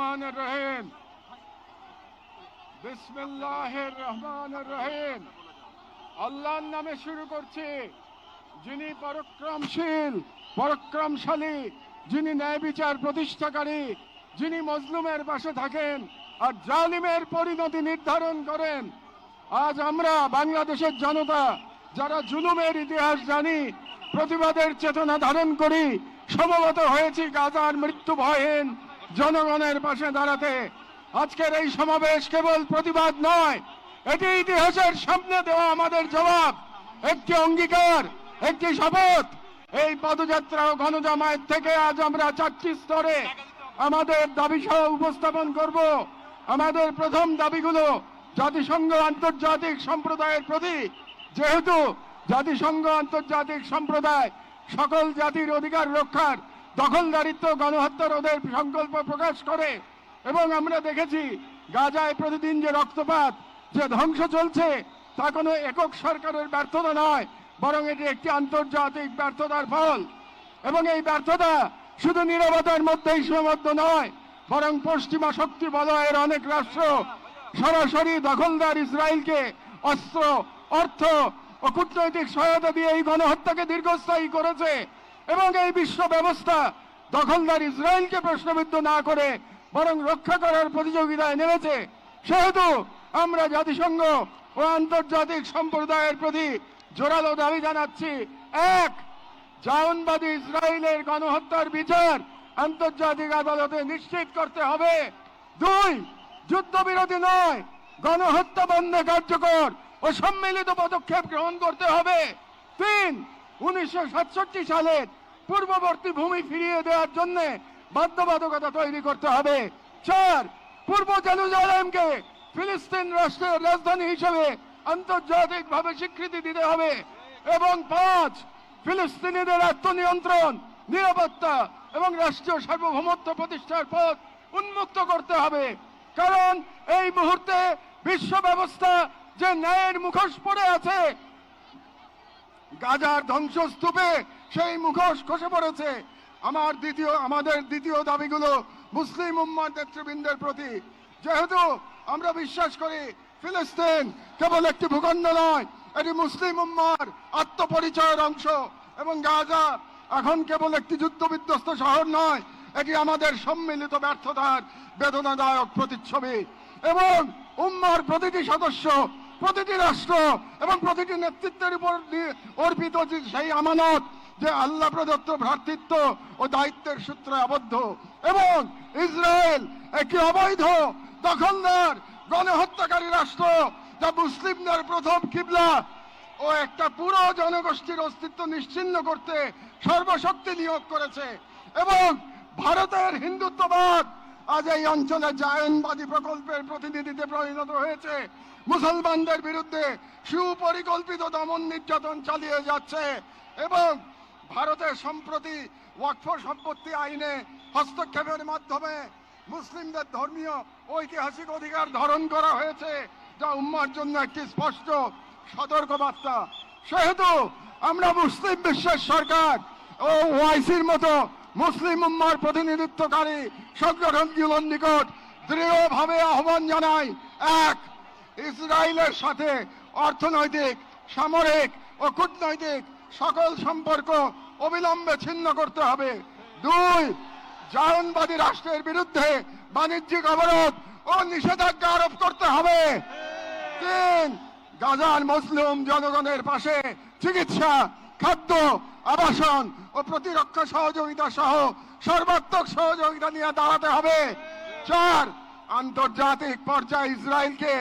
রহমান রহিম। বিসমিল্লাহির রহমানির রহিম। আল্লাহর নামে শুরু করছি। যিনি পরাক্রমশীল, পরাক্রমশালী, যিনি ন্যায় বিচার প্রতিষ্ঠাকারী, যিনি মজলুমের পাশে থাকেন আর জালিমের পরিণতি নির্ধারণ করেন। আজ আমরা বাংলাদেশের জনতা, যারা জুলুমের ইতিহাস জানি, প্রতিবাদের চেতনা ধারণ করি, সমবেত হয়েছি গাজার মৃত্যু ভয়হীন জনগণের পাশে দাঁড়াতে আজকের এই সমাবেশ কেবল প্রতিবাদ নয়, এটি ইতিহাসের সামনে দেওয়া আমাদের জবাব। একটি অঙ্গীকার, একটি শপথ। এই পদযাত্রা ও গণজামায়াত থেকে আজ আমরা চারটি স্তরে আমাদের দাবি সহ উপস্থাপন করব। আমাদের প্রথম দাবিগুলো জাতিসংঘ আন্তর্জাতিক সম্প্রদায়ের প্রতি যেহেতু জাতিসংঘ আন্তর্জাতিক সম্প্রদায় সকল জাতির অধিকার রক্ষার দখলদারিত্ব গণহত্যা রোধের সংকল্প প্রকাশ করে। এবং আমরা দেখেছি, গাজায় প্রতিদিন যে রক্তপাত, যে ধ্বংস চলছে, তা কোনো একক সরকারের ব্যর্থতা নয়, বরং এটি একটি আন্তর্জাতিক ব্যর্থতার ফল। এবং এই ব্যর্থতা শুধু নিরবতার মধ্যেই সীমাবদ্ধ নয়, বরং পশ্চিমা শক্তি বলয়ের অনেক রাষ্ট্র সরাসরি দখলদার ইসরায়েলকে অস্ত্র, অর্থ ও কূটনৈতিক সহায়তা দিয়ে এই গণহত্যাকে দীর্ঘস্থায়ী করেছে। এবং এই বিশ্ব ব্যবস্থা দখলদার ইসরায়েলকে প্রশ্নবিদ্ধ না করে বরং রক্ষা করার প্রতিযোগিতায় নেমেছে, সেহেতু আমরা জাতিসংঘ ও আন্তর্জাতিক সম্প্রদায়ের প্রতি জোরালো দাবি জানাচ্ছি। এক জাউনবাদী ইসরায়েলের গণহত্যার বিচার আন্তর্জাতিক আদালতে নিশ্চিত করতে হবে। দুই, যুদ্ধবিরতি নয়, গণহত্যা বন্ধে কার্যকর ও সম্মিলিত পদক্ষেপ গ্রহণ করতে হবে। তিন, উনিশশো সালের পূর্ববর্তী ভূমি ফিরিয়ে দেওয়ার জন্য বাধ্যবাধকতা তৈরি করতে হবে। চার, পূর্ব জেরুজালেমকে ফিলিস্তিন রাষ্ট্রের রাজধানী হিসেবে আন্তর্জাতিকভাবে স্বীকৃতি দিতে হবে। এবং পাঁচ, ফিলিস্তিনিদের আত্মনিয়ন্ত্রণ, নিরাপত্তা এবং রাষ্ট্রীয় সার্বভৌমত্ব প্রতিষ্ঠার পথ উন্মুক্ত করতে হবে। কারণ এই মুহূর্তে বিশ্ব ব্যবস্থা যে ন্যায়ের মুখোশ পড়ে আছে, গাজার ধ্বংসস্তূপে সেই মুখোশ খসে পড়েছে। আমার দ্বিতীয়, আমাদের দ্বিতীয় দাবিগুলো মুসলিম উম্মার নেতৃবৃন্দের প্রতি। যেহেতু আমরা বিশ্বাস করি ফিলিস্তিন কেবল একটি ভূখণ্ড নয়, এটি মুসলিম উম্মার আত্মপরিচয়ের অংশ এবং গাজা এখন কেবল একটি যুদ্ধ বিধ্বস্ত শহর নয়, এটি আমাদের সম্মিলিত ব্যর্থতার বেদনাদায়ক প্রতিচ্ছবি। এবং উম্মার প্রতিটি সদস্য, প্রতিটি রাষ্ট্র এবং প্রতিটি নেতৃত্বের উপর অর্পিত সেই আমানত যে আল্লাহ প্রদত্ত ভ্রাতৃত্ব ও দায়িত্বের সূত্রে আবদ্ধ এবং ইসরায়েল একটি অবৈধ দখলদার গণহত্যাকারী রাষ্ট্র যা মুসলিমদের প্রথম কিবলা ও একটা পুরো জনগোষ্ঠীর অস্তিত্ব নিশ্চিন্ন করতে সর্বশক্তি নিয়োগ করেছে এবং ভারতের হিন্দুত্ববাদ আজ এই অঞ্চলে জায়নবাদী প্রকল্পের প্রতিনিধিতে পরিণত হয়েছে। মুসলমানদের বিরুদ্ধে সুপরিকল্পিত দমন নির্যাতন চালিয়ে যাচ্ছে এবং ভারতের সম্প্রতি ওয়াকফ সম্পত্তি আইনে হস্তক্ষেপের মাধ্যমে মুসলিমদের ধর্মীয় ঐতিহাসিক অধিকার ধারণ করা হয়েছে, যা উম্মার জন্য একটি স্পষ্ট সতর্কবার্তা। সেহেতু আমরা মুসলিম বিশ্বের সরকার ও ওয়াইসির মতো মুসলিম উম্মার প্রতিনিধিত্বকারী সংগঠনগুলোর নিকট দৃঢ়ভাবে আহ্বান জানাই, এক, ইসরায়েলের সাথে অর্থনৈতিক, সামরিক ও কূটনৈতিক সকল সম্পর্ক অবিলম্বে ছিন্ন করতে হবে। দুই, জায়নবাদী রাষ্ট্রের বিরুদ্ধে বাণিজ্যিক অবরোধ ও নিষেধাজ্ঞা আরোপ করতে হবে। তিন, গাজার মুসলিম জনগণের পাশে চিকিৎসা, খাদ্য, আবাসন ও প্রতিরক্ষা সহযোগিতা সহ সর্বাত্মক সহযোগিতা নিয়ে দাঁড়াতে হবে। চার, আন্তর্জাতিক পর্যায়ে ইসরায়েলকে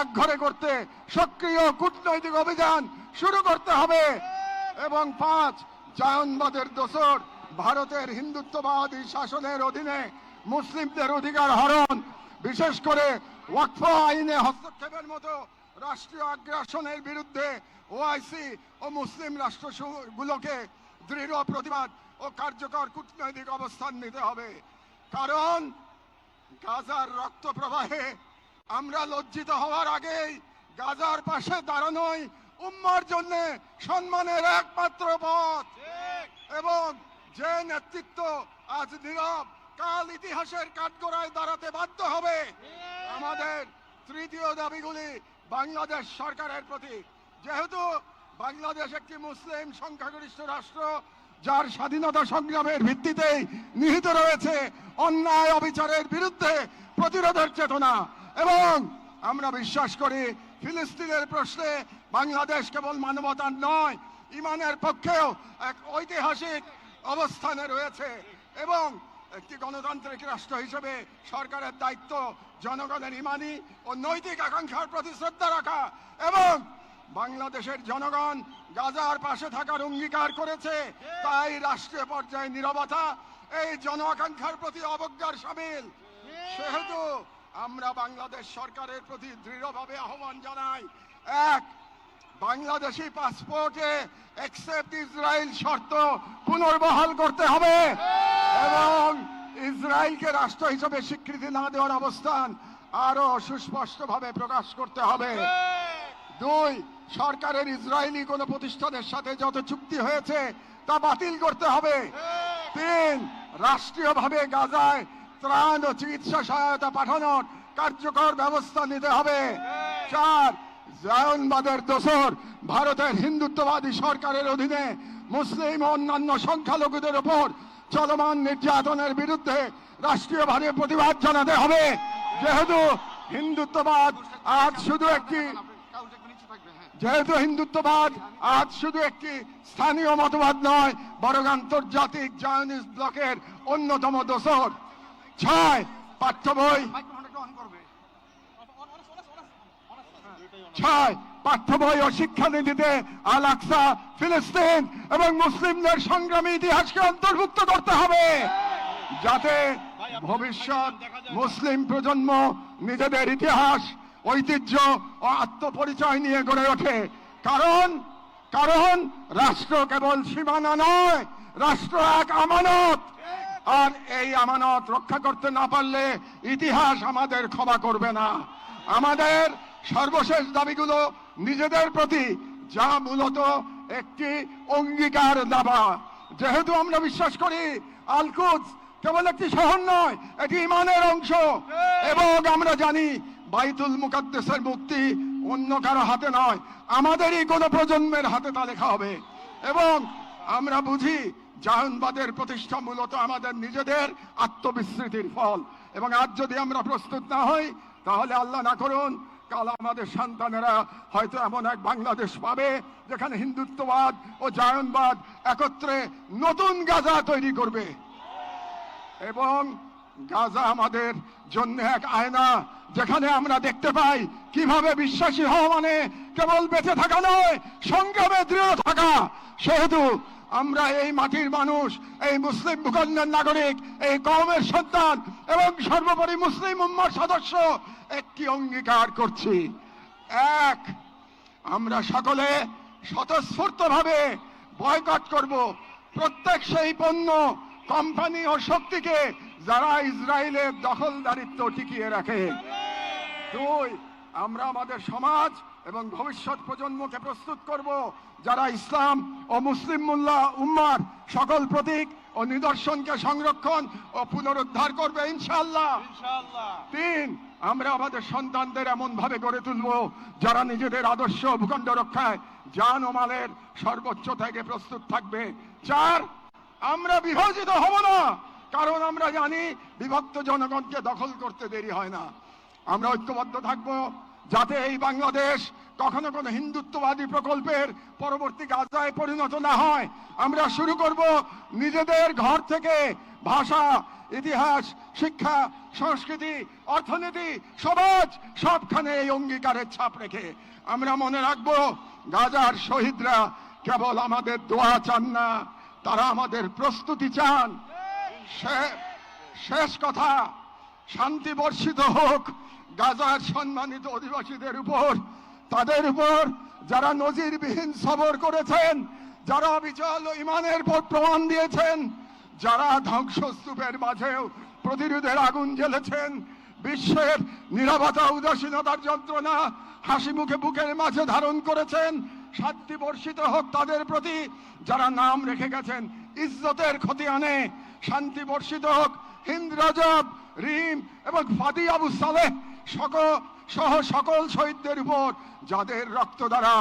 এক ঘরে করতে সক্রিয় কূটনৈতিক অভিযান শুরু করতে হবে। এবং পাঁচ জায়নবাদের দোসর ভারতের হিন্দুত্ববাদী শাসনের অধীনে মুসলিমদের অধিকার হরণ, বিশেষ করে ওয়াকফ আইনে হস্তক্ষেপের মতো রাষ্ট্রীয় আগ্রাসনের বিরুদ্ধে ওআইসি ও মুসলিম রাষ্ট্রগুলোকে দৃঢ় প্রতিবাদ ও কার্যকর কূটনৈতিক অবস্থান নিতে হবে। কারণ গাজার রক্ত প্রবাহে আমরা লজ্জিত হওয়ার আগেই গাজার পাশে দাঁড়ানোই উম্মার জন্য সম্মানের একমাত্র পথ। এবং যে নেতৃত্ব আজ নীরব, কাল ইতিহাসের কাঠগড়ায় দাঁড়াতে বাধ্য হবে, আমাদের তৃতীয় দাবিগুলি বাংলাদেশ সরকারের প্রতি। যেহেতু বাংলাদেশ একটি মুসলিম সংখ্যাগরিষ্ঠ রাষ্ট্র, যার স্বাধীনতা সংগ্রামের ভিত্তিতেই নিহিত রয়েছে অন্যায় অবিচারের বিরুদ্ধে প্রতিরোধের চেতনা। এবং আমরা বিশ্বাস করি ফিলিস্তিনের প্রশ্নে বাংলাদেশ কেবল মানবতার নয়, ইমানের পক্ষেও এক ঐতিহাসিক অবস্থানে রয়েছে এবং একটি গণতান্ত্রিক রাষ্ট্র হিসেবে সরকারের দায়িত্ব জনগণের ইমানি ও নৈতিক আকাঙ্ক্ষার প্রতি শ্রদ্ধা রাখা এবং বাংলাদেশের জনগণ গাজার পাশে থাকার অঙ্গীকার করেছে, তাই রাষ্ট্রীয় পর্যায়ে নিরবতা, এই জন আকাঙ্ক্ষার প্রতি অবজ্ঞার সামিল। সেহেতু আমরা বাংলাদেশ সরকারের প্রতি দৃঢ়ভাবে আহ্বান জানাই এক বাংলাদেশি পাসপোর্টে একসেপ্ট ইসরায়েল শর্ত পুনর্বহাল করতে হবে এবং ইসরায়েলকে রাষ্ট্র হিসেবে স্বীকৃতি না দেওয়ার অবস্থান আরও সুস্পষ্টভাবে প্রকাশ করতে হবে। দুই সরকারের ইসরায়েলি কোন প্রতিষ্ঠানের সাথে যত চুক্তি হয়েছে তা বাতিল করতে হবে। তিন রাষ্ট্রীয়ভাবে গাজায় ত্রাণ ও চিকিৎসা সহায়তা পাঠানোর কার্যকর ব্যবস্থা নিতে হবে। চার জায়নবাদের দোসর ভারতের হিন্দুত্ববাদী সরকারের অধীনে মুসলিম ও অন্যান্য সংখ্যালঘুদের ওপর চলমান নির্যাতনের বিরুদ্ধে রাষ্ট্রীয়ভাবে প্রতিবাদ জানাতে হবে। যেহেতু হিন্দুত্ববাদ আজ শুধু একটি যেহেতু হিন্দুত্ববাদ আজ শুধু একটি স্থানীয় মতবাদ নয় বরং আন্তর্জাতিক জায়নিস্ট ব্লকের অন্যতম দোসর। ছয় পাঠ্য বই। ছয় পাঠ্য বই ও শিক্ষানীতিতে আল আকসা ফিলিস্তিন এবং মুসলিমদের সংগ্রামী ইতিহাসকে অন্তর্ভুক্ত করতে হবে। যাতে ভবিষ্যৎ মুসলিম প্রজন্ম নিজেদের ইতিহাস ঐতিহ্য ও আত্মপরিচয় নিয়ে গড়ে ওঠে। কারণ কারণ রাষ্ট্র কেবল সীমানা নয় রাষ্ট্র এক আমানত। আর এই আমানত রক্ষা করতে না পারলে ইতিহাস আমাদের ক্ষমা করবে না। আমাদের সর্বশেষ দাবিগুলো নিজেদের প্রতি যা মূলত একটি অঙ্গীকার দাবা। যেহেতু আমরা বিশ্বাস করি আলকুদ কেবল একটি শহর নয়, এটি ইমানের অংশ। এবং আমরা জানি বাইতুল মুকাদ্দেসের মুক্তি অন্য কারও হাতে নয়, আমাদেরই কোনো প্রজন্মের হাতে তা লেখা হবে। এবং আমরা বুঝি জাহানবাদের প্রতিষ্ঠা মূলত আমাদের নিজেদের আত্মবিস্মৃতির ফল। এবং আজ যদি আমরা প্রস্তুত না হই, তাহলে আল্লাহ না করুন, কাল আমাদের সন্তানেরা হয়তো এমন এক বাংলাদেশ পাবে, যেখানে হিন্দুত্ববাদ ও জায়নবাদ একত্রে নতুন গাজা তৈরি করবে। এবং গাজা আমাদের জন্য এক আয়না, যেখানে আমরা দেখতে পাই কীভাবে বিশ্বাসী হওয়া মানে কেবল বেঁচে থাকা নয়, সংগ্রামে দৃঢ় থাকা। সেহেতু আমরা এই মাটির মানুষ, এই মুসলিম ভূখণ্ডের নাগরিক, এই কওমের সন্তান এবং সর্বোপরি মুসলিম উম্মার সদস্য একটি অঙ্গীকার করছি। এক, আমরা সকলে স্বতঃস্ফূর্তভাবে বয়কট করব প্রত্যেক সেই পণ্য, কোম্পানি ও শক্তিকে যারা ইসরায়েলের দখলদারিত্ব টিকিয়ে রাখে। দুই, আমরা আমাদের সমাজ এবং ভবিষ্যৎ প্রজন্মকে প্রস্তুত করব যারা ইসলাম ও মুসলিম মুল্লা উম্মার সকল প্রতীক ও নিদর্শনকে সংরক্ষণ ও পুনরুদ্ধার করবে ইনশাল্লাহ তিন আমরা আমাদের সন্তানদের এমন ভাবে গড়ে তুলব যারা নিজেদের আদর্শ ভূখণ্ড রক্ষায় জান ও মালের সর্বোচ্চ থেকে প্রস্তুত থাকবে। চার আমরা বিভাজিত হব না কারণ আমরা জানি বিভক্ত জনগণকে দখল করতে দেরি হয় না। আমরা ঐক্যবদ্ধ থাকব যাতে এই বাংলাদেশ কখনো কোনো হিন্দুত্ববাদী প্রকল্পের পরবর্তী গাজায় পরিণত না হয়। আমরা শুরু করব নিজেদের ঘর থেকে ভাষা, ইতিহাস, শিক্ষা, সংস্কৃতি, অর্থনীতি, সমাজ, সবখানে এই অঙ্গীকারের ছাপ রেখে আমরা মনে রাখব গাজার শহীদরা কেবল আমাদের দোয়া চান না, তারা আমাদের প্রস্তুতি চান। শেষ কথা। শান্তি বর্ষিত হোক, গাজার সম্মানিত অধিবাসীদের উপর, তাদের উপর যারা নজিরবিহীন সবর করেছেন, যারা অবিচল ও ইমানের পর প্রমাণ দিয়েছেন, যারা ধ্বংসস্তূপের মাঝেও প্রতিরোধের আগুন জ্বেলেছেন, বিশ্বের নিরাপত্তা উদাসীনতার যন্ত্রণা হাসি মুখে বুকের মাঝে ধারণ করেছেন, শান্তি বর্ষিত হোক তাদের প্রতি, যারা নাম রেখে গেছেন, ইজ্জতের ক্ষতি আনে শান্তি বর্ষিত হোক, হিন্দ রজব রিম এবং ফাদি আবু সালেহ সকল সহ সকল শহীদদের উপর, যাদের রক্ত দ্বারা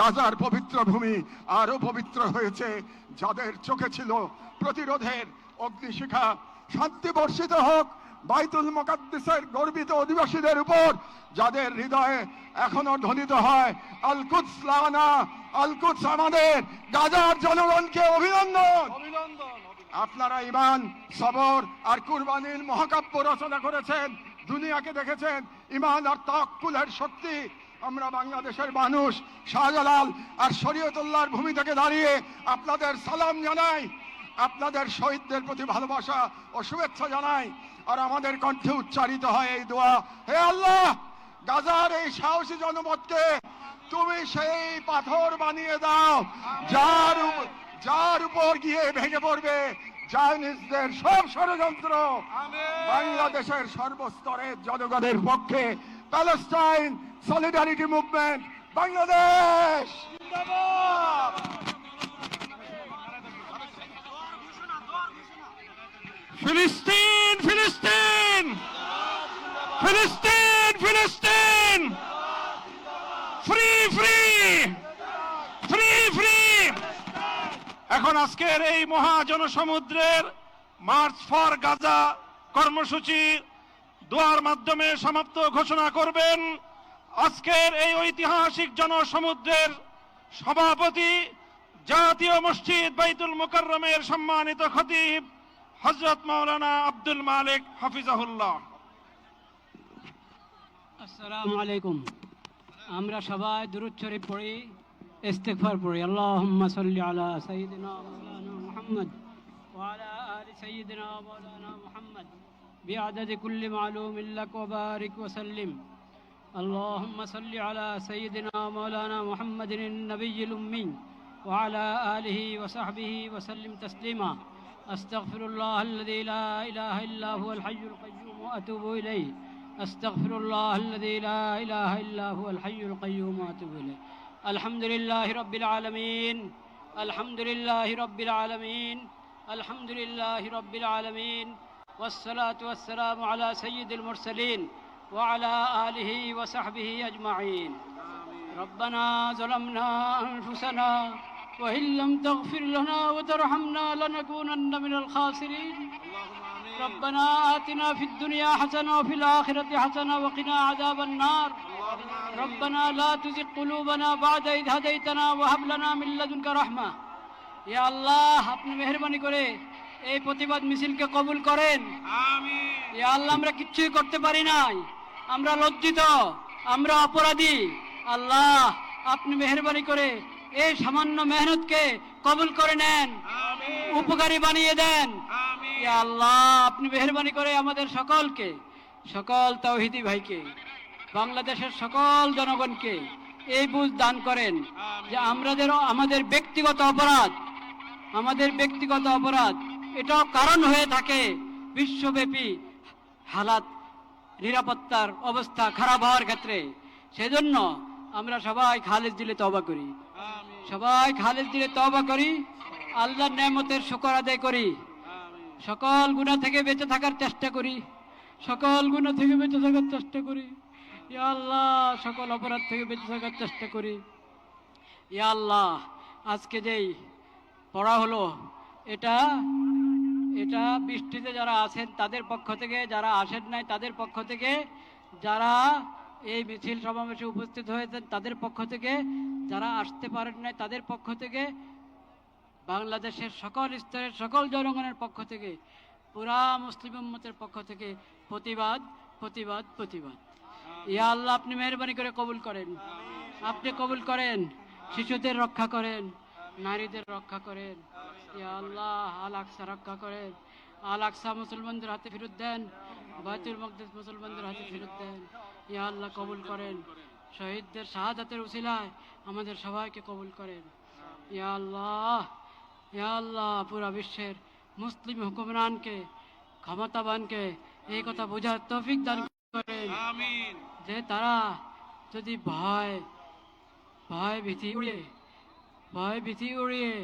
গাজার পবিত্র ভূমি আরও পবিত্র হয়েছে, যাদের চোখে ছিল প্রতিরোধের অগ্নিশিখা শান্তি বর্ষিত হোক, বাইতুল মোকাদ্দেসের গর্বিত অধিবাসীদের উপর, যাদের হৃদয়ে এখনও ধ্বনিত হয় আলকুৎস লানা আলকুৎস আমাদের, গাজার জনগণকে অভিনন্দন। আপনারা ইমান সবর আর কুরবানির মহাকাব্য রচনা করেছেন, দুনিয়াকে দেখেছেন ইমান আর তাকুলের শক্তি। আমরা বাংলাদেশের মানুষ, শাহজালাল আর শরীয়তুল্লাহর ভূমি থেকে দাঁড়িয়ে আপনাদের সালাম জানাই, আপনাদের শহীদদের প্রতি ভালোবাসা ও শুভেচ্ছা জানাই, আর আমাদের কণ্ঠে উচ্চারিত হয় এই দোয়া, হে আল্লাহ, গাজার এই সাহসী জনমতকে তুমি সেই পাথর বানিয়ে দাও, যার যার উপর গিয়ে ভেঙে পড়বে চাইনিজদের সব ষড়যন্ত্র। বাংলাদেশের সর্বস্তরের জনগণের পক্ষে প্যালেস্টাইন সলিডারিটি মুভমেন্ট বাংলাদেশ! ফিলিস্তিন ফিলিস্তিন! ফিলিস্তিন ফিলিস্তিন ফ্রি ফ্রি ফ্রি ফ্রি এখন আজকের এই মহা জনসমুদ্রের মার্চ ফর গাজা কর্মসূচি দোয়ার মাধ্যমে সমাপ্ত ঘোষণা করবেন। আজকের এই ঐতিহাসিক জনসমুদ্রের সভাপতি জাতীয় মসজিদ বাইতুল মুকাররমের সম্মানিত খতিব হজরত মাওলানা আব্দুল মালিক হাফিজাহুল্লাহ। আসসালামু আলাইকুম। আমরা সবাই দুরুদ শরীফ পড়ি। استغفار پڑھیں اللهم صل على سيدنا مولانا محمد وعلى آل سيدنا مولانا محمد بعدد كل معلوم لك وبارك وسلم. اللهم صل على سيدنا مولانا محمد النبي الأمي وعلى آله وصحبه وسلم تسليما. أستغفر الله الذي لا إله إلا هو الحي القيوم وأتوب إليه. أستغفر الله الذي لا إله إلا هو الحي القيوم وأتوب إليه. الحمد لله رب العالمين. الحمد لله رب العالمين. الحمد لله رب العالمين. والصلاة والسلام على سيد المرسلين وعلى آله وصحبه أجمعين. ربنا ظلمنا أنفسنا وإن لم تغفر لنا وترحمنا لنكونن من الخاسرين. ربنا آتنا في الدنيا حسنة وفي الآخرة حسنة وقنا عذاب النار. ربنا لا تزغ قلوبنا بعد إذ هديتنا وهب لنا من لدنك رحمة يا الله আপনি মেহরবানি করে এই প্রতিবাদ মিছিলকে কবুল করেন ইয়া আল্লাহ আমরা কিচ্ছুই করতে পারি নাই আমরা লজ্জিত আমরা অপরাধী আল্লাহ আপনি মেহরবানি করে এই সামান্য মেহনতকে কবুল করে নেন উপকারী বানিয়ে দেন ইয়া আল্লাহ আপনি মেহরবানি করে আমাদের সকলকে সকল তৌহিদি ভাইকে বাংলাদেশের সকল জনগণকে এই বুঝ দান করেন যে আমাদের আমাদের ব্যক্তিগত অপরাধ আমাদের ব্যক্তিগত অপরাধ এটাও কারণ হয়ে থাকে বিশ্বব্যাপী হালাত নিরাপত্তার অবস্থা খারাপ হওয়ার ক্ষেত্রে। সেজন্য আমরা সবাই খালেজ দিলে তবা করি। সবাই খালেজ দিলে তবা করি আল্লাহর নেমতের শুকর আদায় করি। সকল গুণা থেকে বেঁচে থাকার চেষ্টা করি সকল গুণা থেকে বেঁচে থাকার চেষ্টা করি। আল্লাহ, সকল অপরাধ থেকে বেঁচে থাকার চেষ্টা করি। ইয়া আল্লাহ, আজকে যেই পড়া হলো, এটা এটা বৃষ্টিতে যারা আছেন, তাদের পক্ষ থেকে, যারা আসেন নাই, তাদের পক্ষ থেকে, যারা এই মিছিল সমাবেশে উপস্থিত হয়েছেন, তাদের পক্ষ থেকে, যারা আসতে পারেন নাই, তাদের পক্ষ থেকে, বাংলাদেশের সকল স্তরের সকল জনগণের পক্ষ থেকে, পুরা মুসলিম উম্মতের পক্ষ থেকে প্রতিবাদ প্রতিবাদ প্রতিবাদ। ইয়া আল্লাহ আপনি মেহরবানি করে কবুল করেন। আপনি কবুল করেন, শিশুদের রক্ষা করেন, নারীদের রক্ষা করেন। ইয়া আল্লাহ আল আকসা রক্ষা করেন। আল আকসা মুসলমানদের হাতে ফেরত দেন, বাইতুল মকদেস মুসলমানদের হাতে ফেরত দেন। ইয়া আল্লাহ কবুল করেন। শহীদদের শাহাদাতের উসিলায় আমাদের সবাইকে কবুল করেন। ইয়া আল্লাহ ইয়া আল্লাহ পুরা বিশ্বের মুসলিম হুকুমরানকে, ক্ষমতাবানকে এই কথা বোঝার তৌফিক দান করেন। যে তারা যদি ভয় ভয় ভীতি উড়িয়ে ভয় ভীতি উড়িয়ে